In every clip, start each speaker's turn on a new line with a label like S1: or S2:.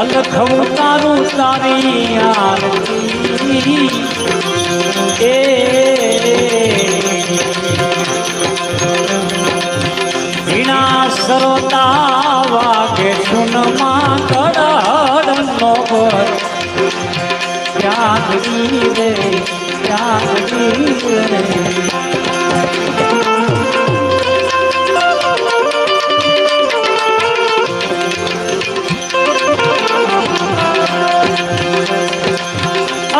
S1: અલખવું તારું તારી આરતી. એ વીણા સરોતા વાગે સુનમાં કડડનો પર ત્યાગી રે ત્યાગી રે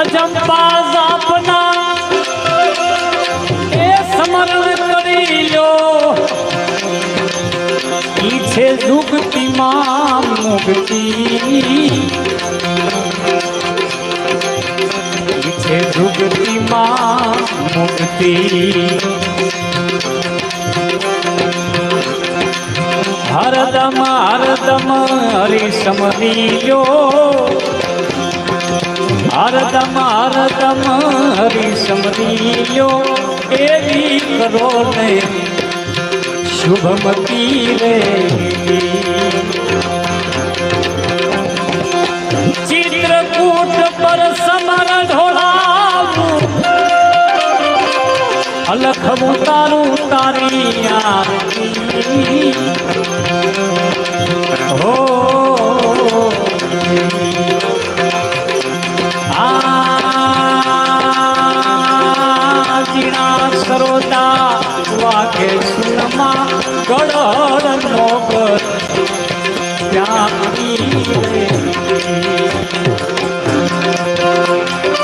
S1: અજંપા જાપના એ સમરણ કરી લ્યો ઈ છે જુગતીમાં મુક્તિ છે જુગતીમાં મુક્તિ હરદમ હરદમ હરી સમરી લ્યો હરદમ હરદમ હરી સમરીયો એવી કરો ને. શુભમતી રે. ચિત્રકૂટ પર સમર ઢોળાવું. અલખવું તારું તારી આરતી. વાગે સુનમાં કળનો ત્યાં